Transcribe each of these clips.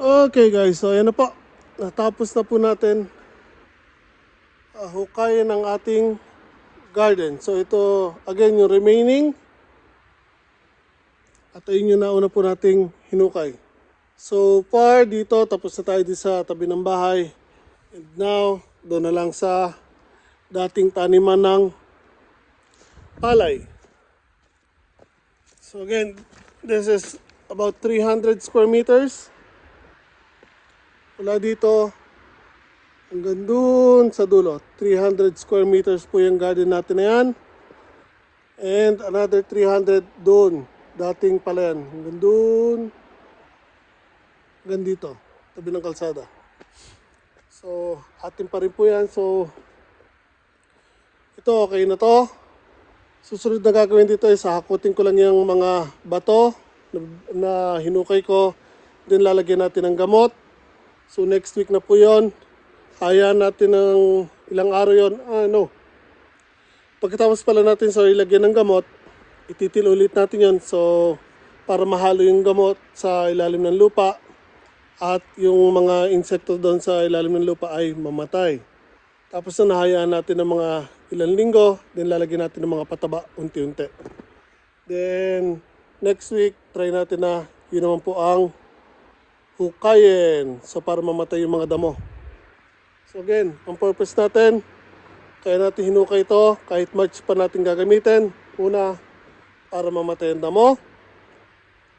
Okay guys, so yan na po. Natapos na po natin uh, hukayin ng ating garden. So ito, again, yung remaining. At ayun yung nauna po nating hinukay. So far dito, tapos na tayo sa tabi ng bahay. And now, doon na lang sa dating taniman ng palay. So again, this is about 300 square meters. Mula dito hanggang dun sa dulo. 300 square meters po yung garden natin na yan. And another 300 doon. Dating pala yan. Hanggang dun. Hanggang dito. Tabi ng kalsada. So, atin pa rin po yan. So, ito okay na to. Susunod na gagawin dito is hakutin ko lang yung mga bato na, na hinukay ko. Then lalagyan natin ng gamot. So next week na po yon. Hayaan natin ng ilang araw yon. Ah, no. Pagkatapos pala natin sa ilagyan ng gamot, ititil ulit natin yon. So para mahalo yung gamot sa ilalim ng lupa at yung mga insekto doon sa ilalim ng lupa ay mamatay. Tapos na nahayaan natin ng mga ilang linggo, then lalagyan natin ng mga pataba unti-unti. Then next week, try natin na yun naman po ang hukayin so para mamatay yung mga damo. So again, ang purpose natin, kaya natin hinukay ito, kahit March pa natin gagamitin. Una, para mamatay ang damo.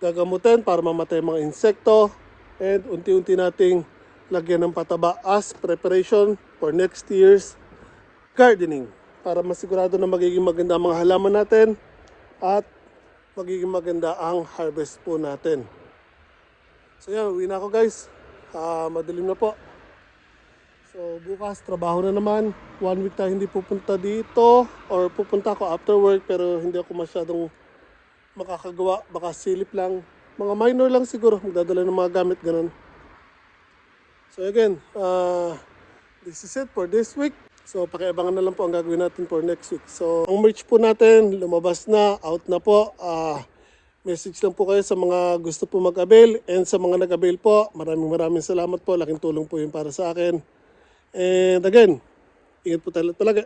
Gagamutin para mamatay mga insekto. And unti-unti nating lagyan ng pataba as preparation for next year's gardening. Para masigurado na magiging maganda ang mga halaman natin at magiging maganda ang harvest po natin. So yan, uwi na ako guys. Ah, madilim na po. So bukas, trabaho na naman. One week tayo hindi pupunta dito or pupunta ako after work pero hindi ako masyadong makakagawa. Baka silip lang. Mga minor lang siguro. Magdadala ng mga gamit, ganun. So again, uh, this is it for this week. So pakiabangan na lang po ang gagawin natin for next week. So ang merch po natin, lumabas na, out na po. Ah, message lang po kayo sa mga gusto po mag-avail and sa mga nag-avail po, maraming maraming salamat po. Laking tulong po yun para sa akin. And again, ingat po tayo talaga.